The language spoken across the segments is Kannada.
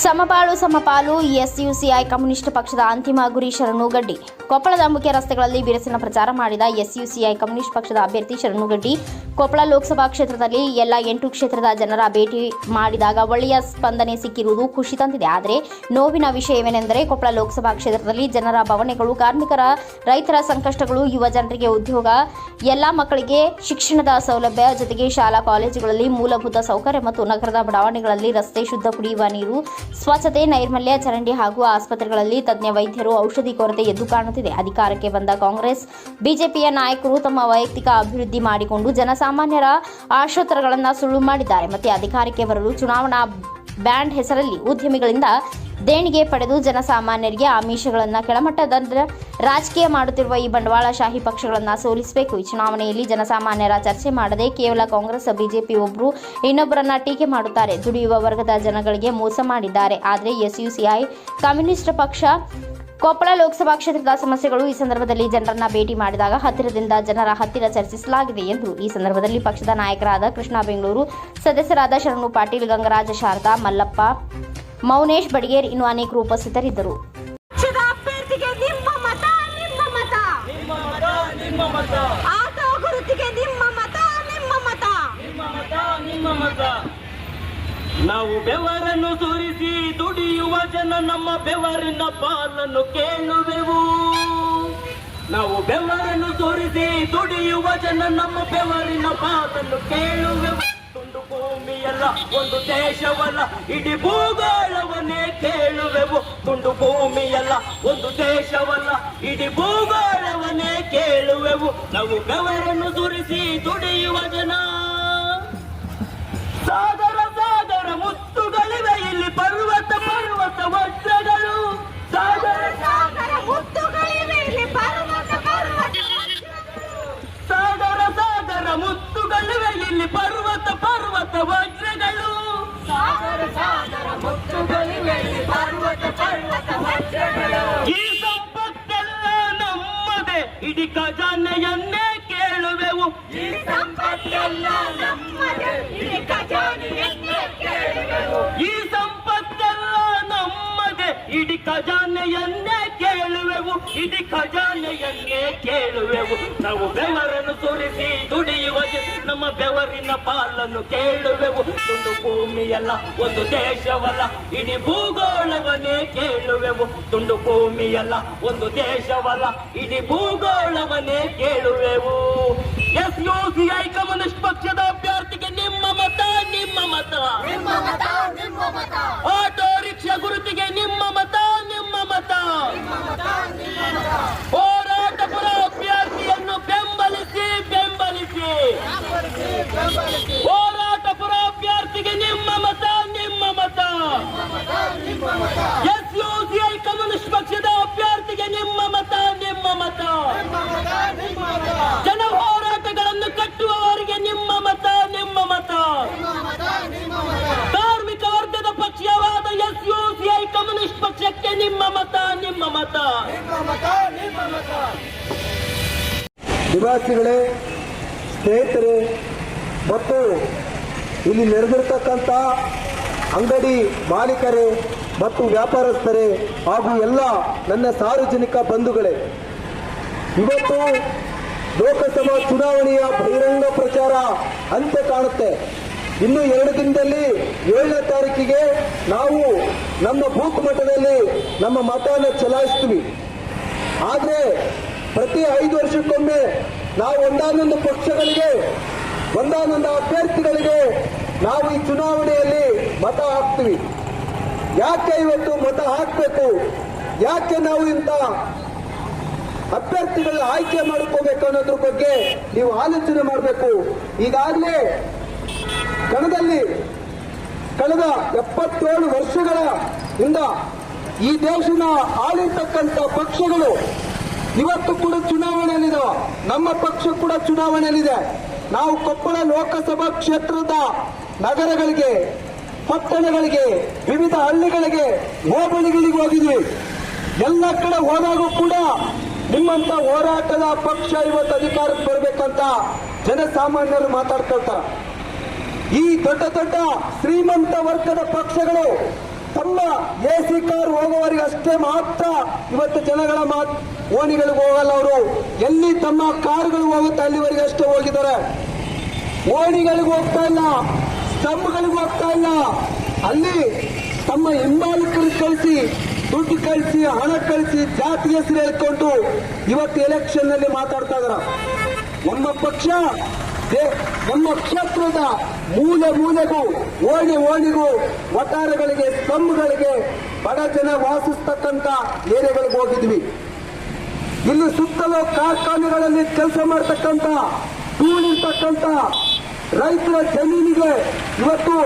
ಸಮಬಾಳು ಸಮಪಾಲು ಎಸ್ಯುಸಿಐ ಕಮ್ಯುನಿಸ್ಟ್ ಪಕ್ಷದ ಅಂತಿಮ ಗುರಿ ಶರಣುಗಡ್ಡಿ ಕೊಪ್ಪಳದ ಮುಖ್ಯ ರಸ್ತೆಗಳಲ್ಲಿ ಬಿರುಸಿನ ಪ್ರಚಾರ ಮಾಡಿದ ಎಸ್ಯುಸಿಐ ಕಮ್ಯುನಿಸ್ಟ್ ಪಕ್ಷದ ಅಭ್ಯರ್ಥಿ ಶರಣುಗಡ್ಡಿ ಕೊಪ್ಪಳ ಲೋಕಸಭಾ ಕ್ಷೇತ್ರದಲ್ಲಿ ಎಲ್ಲ ಎಂಟು ಕ್ಷೇತ್ರದ ಜನರ ಭೇಟಿ ಮಾಡಿದಾಗ ಒಳ್ಳೆಯ ಸ್ಪಂದನೆ ಸಿಕ್ಕಿರುವುದು ಖುಷಿ ತಂದಿದೆ. ಆದರೆ ನೋವಿನ ವಿಷಯವೇನೆಂದರೆ ಕೊಪ್ಪಳ ಲೋಕಸಭಾ ಕ್ಷೇತ್ರದಲ್ಲಿ ಜನರ ಭವನೆಗಳು, ಕಾರ್ಮಿಕರ, ರೈತರ ಸಂಕಷ್ಟಗಳು, ಯುವ ಜನರಿಗೆ ಉದ್ಯೋಗ, ಎಲ್ಲ ಮಕ್ಕಳಿಗೆ ಶಿಕ್ಷಣದ ಸೌಲಭ್ಯ ಜೊತೆಗೆ ಶಾಲಾ, ಕಾಲೇಜುಗಳಲ್ಲಿ ಮೂಲಭೂತ ಸೌಕರ್ಯ ಮತ್ತು ನಗರದ ಬಡಾವಣೆಗಳಲ್ಲಿ ರಸ್ತೆ ಶುದ್ಧ ಕುಡಿಯುವ ನೀರು ಸ್ವಚ್ಛತೆ, ನೈರ್ಮಲ್ಯ, ಚರಂಡಿ ಹಾಗೂ ಆಸ್ಪತ್ರೆಗಳಲ್ಲಿ ತಜ್ಞ ವೈದ್ಯರು ಔಷಧಿ ಕೊರತೆ ಎದ್ದು ಕಾಣುತ್ತಿದೆ. ಅಧಿಕಾರಕ್ಕೆ ಬಂದ ಕಾಂಗ್ರೆಸ್, ಬಿಜೆಪಿಯ ನಾಯಕರು ತಮ್ಮ ವೈಯಕ್ತಿಕ ಅಭಿವೃದ್ಧಿ ಮಾಡಿಕೊಂಡು ಜನಸಾಮಾನ್ಯರ ಆಶೋತ್ತರಗಳನ್ನು ಸುಳ್ಳು ಮಾಡಿದ್ದಾರೆ. ಮತ್ತೆ ಅಧಿಕಾರಕ್ಕೆ ಬರಲು ಚುನಾವಣಾ ಬ್ಯಾಂಡ್ ಹೆಸರಲ್ಲಿ ಉದ್ಯಮಿಗಳಿಂದ ದೇಣಿಗೆ ಪಡೆದು ಜನಸಾಮಾನ್ಯರಿಗೆ ಆಮಿಷಗಳನ್ನು ಕೆಳಮಟ್ಟದ ರಾಜಕೀಯ ಮಾಡುತ್ತಿರುವ ಈ ಬಂಡವಾಳಶಾಹಿ ಪಕ್ಷಗಳನ್ನು ಸೋಲಿಸಬೇಕು. ಈ ಚುನಾವಣೆಯಲ್ಲಿ ಜನಸಾಮಾನ್ಯರ ಚರ್ಚೆ ಮಾಡದೆ ಕೇವಲ ಕಾಂಗ್ರೆಸ್, ಬಿಜೆಪಿ ಒಬ್ಬರು ಇನ್ನೊಬ್ಬರನ್ನ ಟೀಕೆ ಮಾಡುತ್ತಾರೆ. ದುಡಿಯುವ ವರ್ಗದ ಜನಗಳಿಗೆ ಮೋಸ ಮಾಡಿದ್ದಾರೆ. ಆದರೆ ಎಸ್ಯುಸಿಐ ಕಮ್ಯುನಿಸ್ಟ್ ಪಕ್ಷ, ಕೊಪ್ಪಳ ಲೋಕಸಭಾ ಕ್ಷೇತ್ರದ ಸಮಸ್ಯೆಗಳು ಈ ಸಂದರ್ಭದಲ್ಲಿ ಜನರನ್ನ ಭೇಟಿ ಮಾಡಿದಾಗ ಹತ್ತಿರದಿಂದ ಜನರ ಹತ್ತಿರ ಚರ್ಚಿಸಲಾಗಿದೆ ಎಂದು. ಈ ಸಂದರ್ಭದಲ್ಲಿ ಪಕ್ಷದ ನಾಯಕರಾದ ಕೃಷ್ಣ ಬೆಂಗಳೂರು, ಸದಸ್ಯರಾದ ಶರಣು ಪಾಟೀಲ್, ಗಂಗರಾಜ ಶಾರದಾ, ಮಲ್ಲಪ್ಪ ಮೌನೇಶ್ ಬಡಿಗೇರ್ ಇನ್ನು ಅನೇಕರು ಉಪಸ್ಥಿತರಿದ್ದರು. ಪಕ್ಷದ ಅಭ್ಯರ್ಥಿಗೆ ನಿಮ್ಮ ಮತ ನಿಮ್ಮ ಮತ. ನಿಮ್ಮ ಮತ ನಿಮ್ಮ ಮತ ಆಟೋ ಗುರುತಿಗೆ ನಿಮ್ಮ ಮತ ನಿಮ್ಮ ಮತ ನಿಮ್ಮ ಮತ ನಿಮ್ಮ ಮತ. ನಾವು ಬೆವರನ್ನು ಸುರಿಸಿ ದುಡಿಯುವ ಜನ ನಮ್ಮ ಬೆವರಿನ ಪಾಲನ್ನು ಕೇಳುವೆವು. ನಾವು ಬೆವರನ್ನು ಸುರಿಸಿ ದುಡಿಯುವ ಜನ ನಮ್ಮ ಬೆವರಿನ ಪಾಲನ್ನು ಕೇಳುವೆವು. ಒಂದು ದೇಶವಲ್ಲ, ಇಡೀ ಭೂಗೋಳವನ್ನೇ ಕೇಳುವೆವು. ತುಂಡು ಭೂಮಿಯಲ್ಲ ಒಂದು ದೇಶವಲ್ಲ, ಇಡೀ ಭೂಗೋಳವನ್ನೇ ಕೇಳುವೆವು. ನಾವು ಗವರನ್ನು ಸುರಿಸಿ ದುಡಿಯುವ ಜನ. ಸಾಗರ ಸಾಗರ ಮುತ್ತುಗಳಿವೆ, ಇಲ್ಲಿ ಪರ್ವತ ಪರ್ವತ ವಜ್ರಗಳು. ಸಾಗರ ಸಾಗರ ಮುತ್ತುಗಳಿವೆ, ಇಲ್ಲಿ ಪರ್ವತ ಪರ್ವತ ಸಾಗರ ಸಾಗರ ಮುತ್ತುಗಳಿವೆ, ಇಲ್ಲಿ ಪರ್ವತ ಪರ್ವತ ವಜ್ರಗಳು. ಈ ಸಂಪತ್ತೆಲ್ಲ ನಮ್ಮದೆ. ಇಡೀ ಖಜಾನೆಯನ್ನೇ ಕೇಳುವೆವು. ಈ ಸಂಪತ್ತೆಲ್ಲ ನಮ್ಮದೇ. ಖಜಾನೆಯನ್ನೇ ಕೇಳುವೆವು. ನಾವು ಬೆವರನ್ನು ಸುರಿಸಿ ದುಡಿಯುವ ನಮ್ಮ ಬೆವರಿನ ಪಾಲನ್ನು ಕೇಳುವೆವು. ತುಂಡು ಭೂಮಿಯಲ್ಲ, ಒಂದು ದೇಶವಲ್ಲ, ಇಡೀ ಭೂಗೋಳವನ್ನೇ ಕೇಳುವೆವು. ತುಂಡು ಭೂಮಿಯಲ್ಲ, ಒಂದು ದೇಶವಲ್ಲ, ಇಡೀ ಭೂಗೋಳವನ್ನೇ ಕೇಳುವೆವು. S U C I communist ಪಕ್ಷದ ಮತ. ನಿಮ್ಮ ಮತ ನಿಮ್ಮ ಮತ. ನಿವಾಸಿಗಳೇ, ಸ್ನೇಹಿತರೆ, ಮತ್ತು ಇಲ್ಲಿ ನೆರೆದಿರ್ತಕ್ಕಂಥ ಅಂಗಡಿ ಮಾಲೀಕರೇ ಮತ್ತು ವ್ಯಾಪಾರಸ್ಥರೇ ಹಾಗೂ ಎಲ್ಲ ನನ್ನ ಸಾರ್ವಜನಿಕ ಬಂಧುಗಳೇ, ಇವತ್ತು ಲೋಕಸಭಾ ಚುನಾವಣೆಯ ಬಹಿರಂಗ ಪ್ರಚಾರ ಅಂತ್ಯ ಕಾಣುತ್ತೆ. ಇನ್ನು ಎರಡು ದಿನದಲ್ಲಿ ಏಳನೇ ತಾರೀಕಿಗೆ ನಾವು ನಮ್ಮ ಬೂತ್ ಮಠದಲ್ಲಿ ನಮ್ಮ ಮತವನ್ನು ಚಲಾಯಿಸ್ತೀವಿ. ಆದರೆ ಪ್ರತಿ ಐದು ವರ್ಷಕ್ಕೊಮ್ಮೆ ನಾವು ಒಂದಾನೊಂದು ಪಕ್ಷಗಳಿಗೆ, ಒಂದಾನೊಂದು ಅಭ್ಯರ್ಥಿಗಳಿಗೆ ನಾವು ಈ ಚುನಾವಣೆಯಲ್ಲಿ ಮತ ಹಾಕ್ತೀವಿ. ಯಾಕೆ ಇವತ್ತು ಮತ ಹಾಕಬೇಕು? ಯಾಕೆ ನಾವು ಇಂಥ ಅಭ್ಯರ್ಥಿಗಳ ಆಯ್ಕೆ ಮಾಡ್ಕೋಬೇಕು ಅನ್ನೋದ್ರ ಬಗ್ಗೆ ನೀವು ಆಲೋಚನೆ ಮಾಡಬೇಕು. ಈಗಾಗಲೇ ಕಳೆದ ಎಪ್ಪತ್ತೇಳು ವರ್ಷಗಳ ಇಂದ ಈ ದೇಶದ ಆಳಿರ್ತಕ್ಕಂಥ ಪಕ್ಷಗಳು ಇವತ್ತು ಕೂಡ ಚುನಾವಣೆಯಲ್ಲಿದೆ. ನಮ್ಮ ಪಕ್ಷ ಕೂಡ ಚುನಾವಣೆಯಲ್ಲಿದೆ. ನಾವು ಕೊಪ್ಪಳ ಲೋಕಸಭಾ ಕ್ಷೇತ್ರದ ನಗರಗಳಿಗೆ, ಪಟ್ಟಣಗಳಿಗೆ, ವಿವಿಧ ಹಳ್ಳಿಗಳಿಗೆ, ಹೋಬಳಿಗಳಿಗೆ ಹೋಗಿದ್ವಿ. ಎಲ್ಲ ಕಡೆ ಹೋದಾಗೂ ಕೂಡ ನಿಮ್ಮಂತ ಹೋರಾಟದ ಪಕ್ಷ ಇವತ್ತು ಅಧಿಕಾರಕ್ಕೆ ಬರಬೇಕಂತ ಜನಸಾಮಾನ್ಯರು ಮಾತಾಡ್ಕೊಳ್ತಾರ. ಈ ದೊಡ್ಡ ದೊಡ್ಡ ಶ್ರೀಮಂತ ವರ್ಗದ ಪಕ್ಷಗಳು ತಮ್ಮ ಎ ಸಿ ಕಾರ್ ಹೋಗುವವರಿಗೆ ಅಷ್ಟೇ ಮಾತ್ರ ಇವತ್ತು ಜನಗಳ ಮಾತ್ ಓಣಿಗಳಿಗೆ ಹೋಗಲ್ಲ ಅವರು. ಎಲ್ಲಿ ತಮ್ಮ ಕಾರುಗಳು ಹೋಗುತ್ತೆ ಅಲ್ಲಿವರೆಗೆ ಅಷ್ಟೇ ಹೋಗಿದ್ದಾರೆ. ಓಣಿಗಳಿಗೆ ಹೋಗ್ತಾ ಇಲ್ಲ ಸ್ತಂಭಗಳಿಗೆ ಹೋಗ್ತಾ ಇಲ್ಲ. ಅಲ್ಲಿ ತಮ್ಮ ಹಿಂಬಾಲಕರು ಕಳಿಸಿ, ದುಡ್ಡು ಕಳಿಸಿ, ಹಣ ಕಳಿಸಿ, ಜಾತಿ ಹೆಸರು ಹೇಳ್ಕೊಂಡು ಇವತ್ತು ಎಲೆಕ್ಷನ್ನಲ್ಲಿ ಮಾತಾಡ್ತಾ ಇದಾರ. ನಮ್ಮ ಪಕ್ಷ ನಮ್ಮ ಕ್ಷೇತ್ರದ ಮೂಲೆ ಮೂಲೆಗೂ ಓಣಿ ಓಣಿಗೂ ಒಟ್ಟಾರಗಳಿಗೆ ಸ್ತಂಭಗಳಿಗೆ ಬಡ ಜನ ವಾಸಿಸ್ತಕ್ಕಂತ ಏರಿಯಾಗಳಿಗೆ ಹೋಗಿದ್ವಿ. ಇಲ್ಲಿ ಸುತ್ತಲೂ ಕಾರ್ಖಾನೆಗಳಲ್ಲಿ ಕೆಲಸ ಮಾಡತಕ್ಕಂತ ಟೂಳಿರ್ತಕ್ಕಂತ ರೈತರ ಜಮೀನಿಗೆ ಇವತ್ತು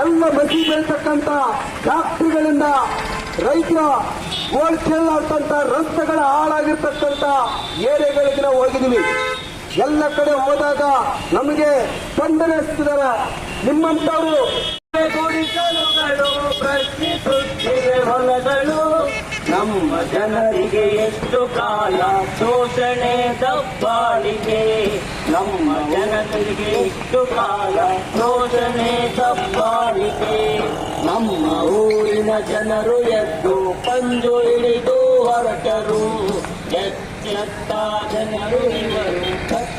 ಎಲ್ಲ ಮಸಿ ಬೆಳೆತಕ್ಕಂತ ಫ್ಯಾಕ್ಟ್ರಿಗಳಿಂದ ರೈತರ ಓಡ್ ರಸ್ತೆಗಳ ಹಾಳಾಗಿರ್ತಕ್ಕಂತ ಏರಿಯಾಗಳಿಗೆ ನಾವು ಎಲ್ಲ ಕಡೆ ಹೋದಾಗ ನಮಗೆ ಸ್ಪಂದನೆ ಹಚ್ತಿದ್ದಾರೆ ನಿಮ್ಮಂತವರು ಹೊಲಗಳು ನಮ್ಮ ಜನರಿಗೆ ಎಷ್ಟು ಕಾಲ ಶೋಷಣೆ ದಬ್ಬಾಳಿಕೆ? ನಮ್ಮ ಜನರಿಗೆ ಎಷ್ಟು ಕಾಲ ಶೋಷಣೆ ದಬ್ಬಾಳಿಕೆ? ನಮ್ಮ ಊರಿನ ಜನರು ಎದ್ದು ಪಂಜು ಹಿಡಿದು ಹೊರಟರು. ಎತ್ತೆತ್ತ ಜನರು ಇವರು.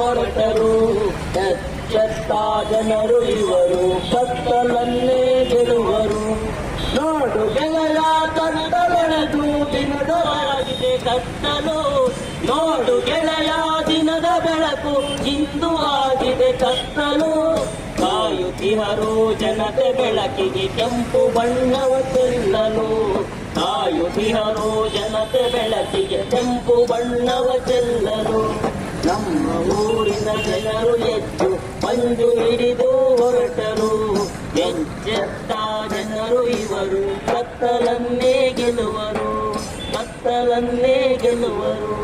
ಹೊರಟರು. ಎಚ್ಚೆತ್ತ ಜನರು ಇವರು, ಕತ್ತಲನ್ನೇ ಗೆಲುವರು ನೋಡು ಗೆಳೆಯ ತಂದ ಬೆಳೆದು ದಿನದವರಾಗಿದೆ ಕತ್ತಲು. ನೋಡು ಗೆಳೆಯ ದಿನದ ಬೆಳಕು ಇಂದು ಆಗಿದೆ ಕತ್ತಲು. ಕಾಯುತ್ತಿಹರು ಜನತೆ ಬೆಳಕಿಗೆ ಕೆಂಪು ಬಣ್ಣವ ಚೆಲ್ಲಲು. ಕಾಯುತ್ತಿಹರು ಜನತೆ ಬೆಳಕಿಗೆ ಕೆಂಪು ಬಣ್ಣವ ಚೆಲ್ಲಲು. ನಮ್ಮ ಊರಿನ ಜನರು ಎದ್ದು ಬಂದು ಹಿಡಿದು ಹೊರಟರು. ಎಚ್ಚೆತ್ತ ಜನರು ಇವರು ಕತ್ತಲನ್ನೇ ಗೆಲುವರು ಕತ್ತಲನ್ನೇ ಗೆಲುವರು